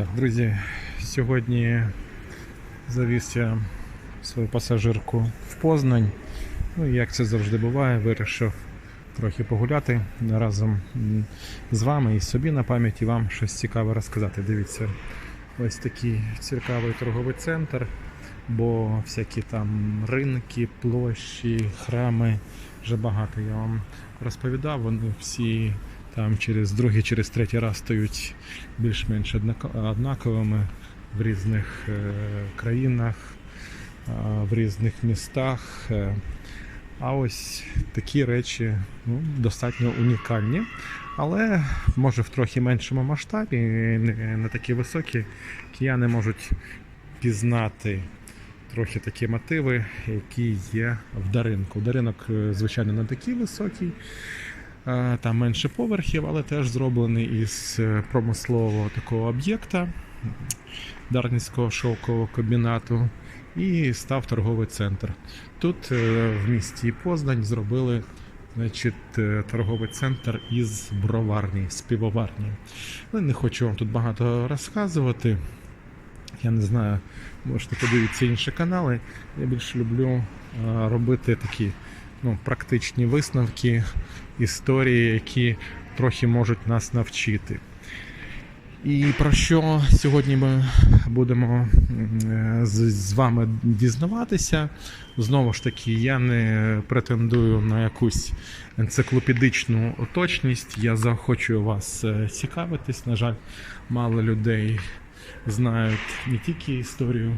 Так, друзі, сьогодні завіз я свою пасажирку в Познань. Ну, і як це завжди буває, вирішив трохи погуляти разом з вами і собі на пам'ять, і вам щось цікаве розказати. Дивіться, ось такий цікавий торговий центр, бо всякі там ринки, площі, храми вже багато я вам розповідав. Вони всі там через другий, через третій раз стають більш-менш однаковими в різних е, країнах, в різних містах. Е, А ось такі речі ну, достатньо унікальні, але може в трохи меншому масштабі, не, не такі високі, кияни можуть пізнати трохи такі мотиви, які є в даринку. Даринок, е, звичайно, не такий високий, там менше поверхів, але теж зроблений із е, промислового такого об'єкта Дарницького шовкового комбінату. І став торговий центр. Тут е, в місті Познань зробили значить, е, торговий центр із броварні, з півоварні. Але не хочу вам тут багато розказувати. Я не знаю, можете подивитися інші канали. Я більше люблю е, робити такі ну, практичні висновки, історії, які трохи можуть нас навчити. І про що сьогодні ми будемо е, з, вами дізнаватися. Знову ж таки, я не претендую на якусь енциклопедичну точність. Я захочу вас е, цікавитись. На жаль, мало людей знають не тільки історію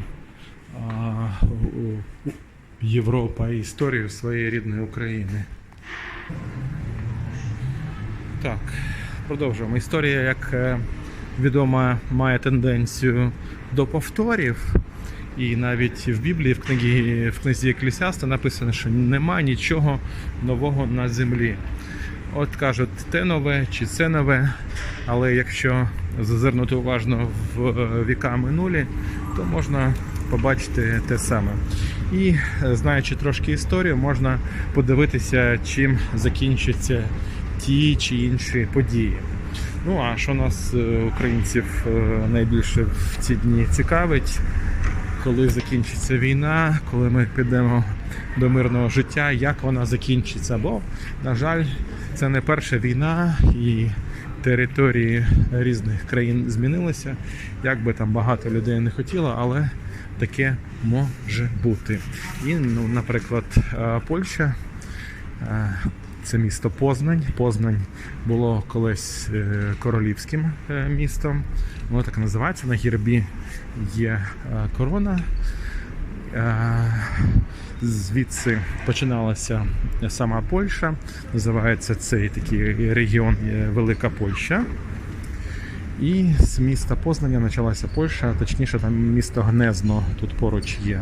а, Європи, а історію своєї рідної України. Так, продовжуємо. Історія, як е, відомо, має тенденцію до повторів. І навіть в Біблії, в книгі, в книзі Еклісіаста написано, що немає нічого нового на землі. От кажуть, те нове чи це нове, але якщо зазирнути уважно в е, віка минулі, то можна побачити те саме. І е, знаючи трошки історію, можна подивитися, чим закінчаться ті чи інші події. Ну а що нас, е, українців, е, найбільше в ці дні цікавить, коли закінчиться війна, коли ми підемо до мирного життя, як вона закінчиться. Бо, на жаль, це не перша війна і території різних країн змінилися. Як би там багато людей не хотіло, але таке може бути. І, ну, наприклад, е, Польща. Це місто Познань. Познань було колись е, королівським е, містом. Воно так називається. На гербі є е, корона. Звідси починалася сама Польща. Називається цей такий регіон Велика Польща. І з міста Познаня почалася Польща, точніше, там місто Гнезно тут поруч є.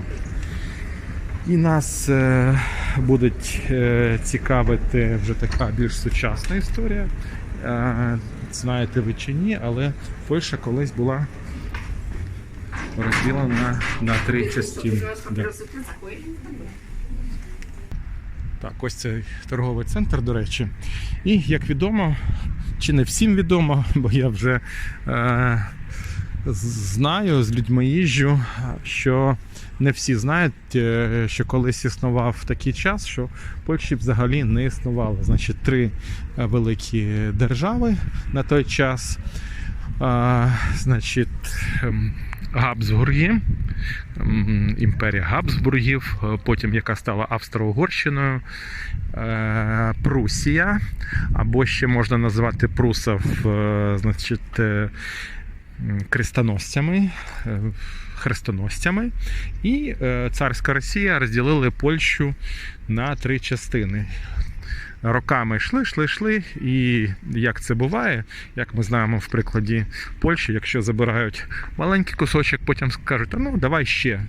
І нас е, буде цікавити вже така більш сучасна історія. Е, знаєте ви чи ні, але Польща колись була розділена на три частини. Да. Так, ось цей торговий центр, до речі. І як відомо, чи не всім відомо, бо я вже е, знаю з людьми їжджу, що не всі знають, е, що колись існував такий час, що Польщі взагалі не існувало. Значить, три е, великі держави на той час. А, значить, ем, Габсбурги, ем, імперія Габсбургів, е, потім яка стала Австро-Угорщиною, Прусія, або ще можна назвати прусов, значить, крестоносцями, е, хрестоносцями. І е, царська Росія розділили Польщу на три частини. Роками йшли, йшли, йшли, і як це буває, як ми знаємо в прикладі Польщі, якщо забирають маленький кусочок, потім скажуть, «А ну давай ще.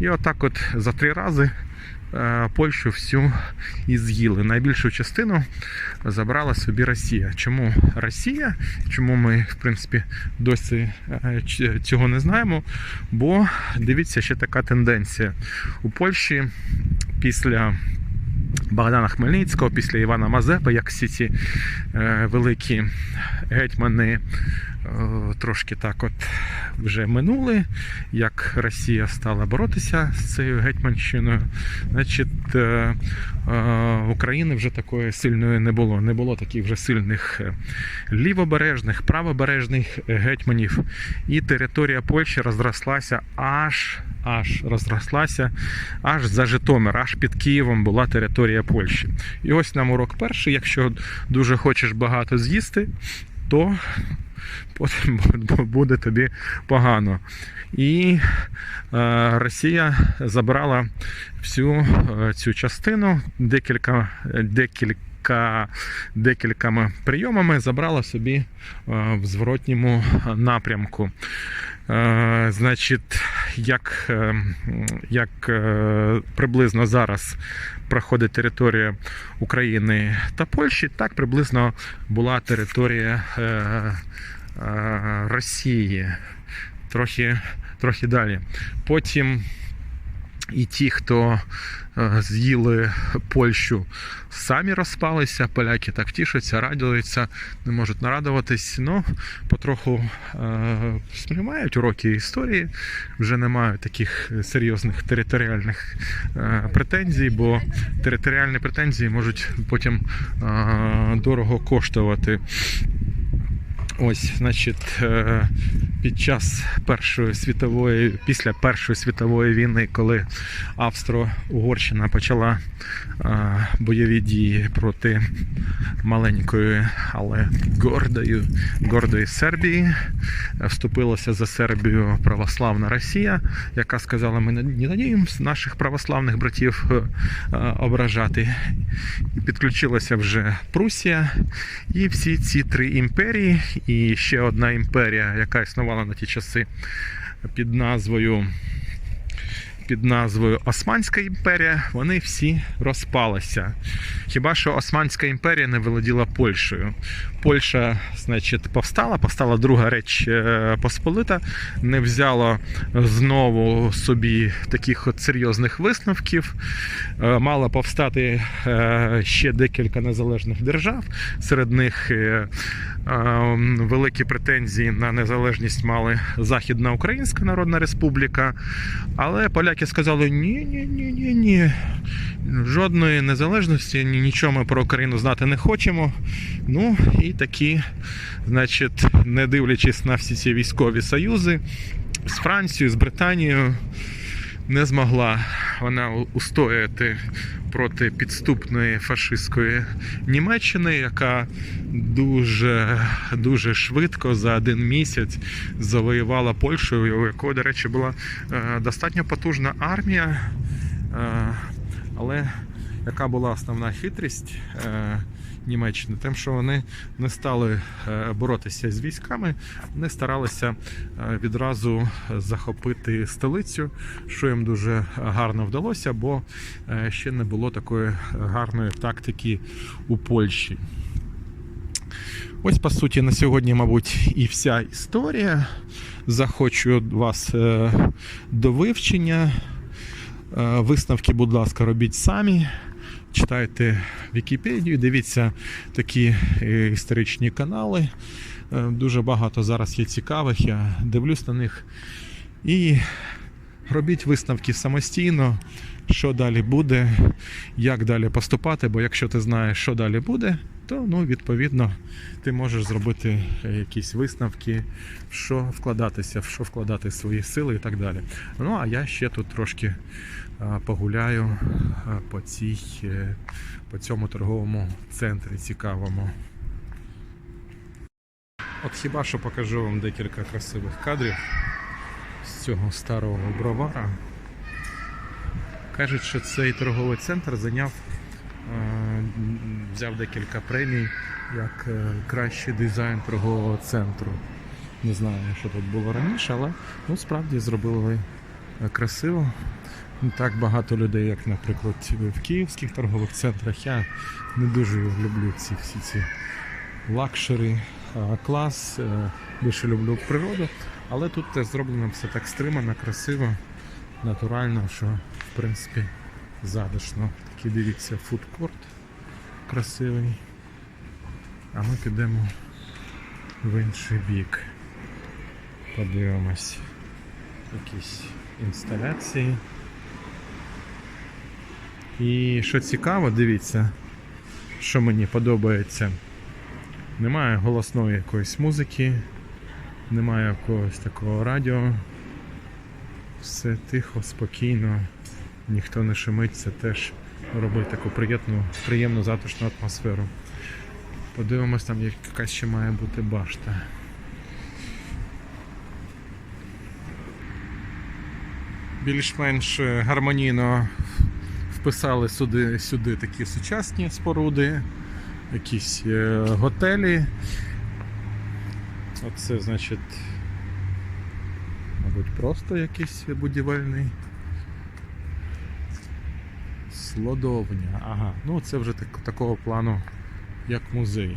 І отак от за три рази Польщу всю і з'їли. Найбільшу частину забрала собі Росія. Чому Росія? Чому ми, в принципі, досі е, цього не знаємо? Бо дивіться, ще така тенденція. У Польщі після Богдана Хмельницького, після Івана Мазепи, як всі ці е, великі гетьмани е, трошки так от вже минули, як Росія стала боротися з цією гетьманщиною, значить, е, е, України вже такої сильної не було. Не було таких вже сильних е, лівобережних, правобережних гетьманів. І територія Польщі розрослася аж, аж розрослася аж за Житомир, аж під Києвом була територія Польщі. І ось нам урок перший. Якщо дуже хочеш багато з'їсти, то потім буде тобі погано. І е, Росія забрала всю е, цю частину, декілька, декілька, декількома прийомами забрала собі е, в зворотньому напрямку. Е, значить, як, е, як приблизно зараз проходить територія України та Польщі, так приблизно була територія Росії. Трохи, трохи далі. Потім і ті, хто е, з'їли Польщу, самі розпалися. Поляки так тішаться, радуються, не можуть нарадуватись. Ну, потроху е, сприймають уроки історії, вже не мають таких серйозних територіальних е, претензій, бо територіальні претензії можуть потім е, дорого коштувати. Ось, значить, е, під час Першої світової, після Першої світової війни, коли Австро-Угорщина почала е, бойові дії проти маленької, але гордої, гордої Сербії, вступилася за Сербію православна Росія, яка сказала, ми не надіємо наших православних братів е, ображати. І підключилася вже Прусія, і всі ці три імперії, і ще одна імперія, яка існувала на ті часи під назвою. Під назвою Османська імперія, вони всі розпалися. Хіба що Османська імперія не володіла Польщею. Польща, значить, повстала, повстала друга реч е, Посполита, не взяла знову собі таких от серйозних висновків. Е, Мало повстати е, ще декілька незалежних держав. Серед них великі претензії на незалежність мали Західна Українська Народна Республіка. Але поляки сказали: ні, ні, ні, ні, ні. Жодної незалежності, нічого ми про Україну знати не хочемо. Ну і такі, значить, не дивлячись на всі ці військові союзи з Францією, з Британією, не змогла вона устояти проти підступної фашистської Німеччини, яка дуже дуже швидко за один місяць завоювала Польщу, у якої, до речі, була е, достатньо потужна армія. Е, але яка була основна хитрість е, Німеччини? Тим, що вони не стали е, боротися з військами, вони старалися е, відразу захопити столицю, що їм дуже гарно вдалося, бо е, ще не було такої гарної тактики у Польщі. Ось, по суті, на сьогодні, мабуть, і вся історія. Захочу вас до вивчення. Висновки, будь ласка, робіть самі. Читайте Вікіпедію, дивіться такі е, історичні канали. Е, Дуже багато зараз є цікавих, я дивлюсь на них. І робіть висновки самостійно, що далі буде, як далі поступати, бо якщо ти знаєш, що далі буде, то ну, відповідно ти можеш зробити е, якісь висновки, що вкладатися, в що вкладати свої сили і так далі. Ну а я ще тут трошки погуляю по, цій, е, по цьому торговому центрі цікавому. От хіба що покажу вам декілька красивих кадрів з цього старого бровара. Кажуть, що цей торговий центр зайняв, е, взяв декілька премій як е, кращий дизайн торгового центру. Не знаю, що тут було раніше, але ну, справді зробили е, красиво. Не так багато людей, як, наприклад, в київських торгових центрах. Я не дуже люблю ці всі ці лакшери клас. Більше люблю природу. Але тут теж зроблено все так стримано, красиво, натурально, що в принципі затишно. Такий дивіться фудкорт красивий. А ми підемо в інший бік. Подивимось якісь інсталяції. І що цікаво, дивіться, що мені подобається. Немає голосної якоїсь музики, немає якогось такого радіо. Все тихо, спокійно, ніхто не шумить, це теж робить таку приємну, приємну затишну атмосферу. Подивимось, там яка ще має бути башта. Більш-менш е, гармонійно вписали сюди, сюди такі сучасні споруди, якісь е, готелі. Оце, значить, мабуть, просто якийсь будівельний. Слодовня. Ага, ну це вже так, такого плану, як музей.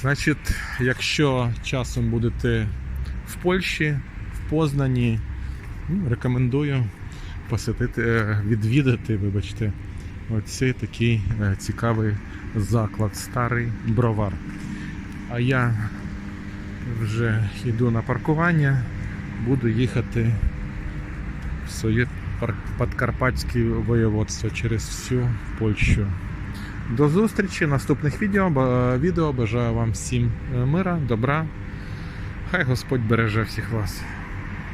Значить, якщо часом будете в Польщі, в Познані, ну, рекомендую посетити, е, відвідати, вибачте, оцей такий е, цікавий заклад, старий бровар. А я вже йду на паркування, буду їхати в своє подкарпатське воєводство через всю Польщу. До зустрічі, наступних відео. Відео. Бажаю вам всім е, мира, добра. Хай Господь береже всіх вас.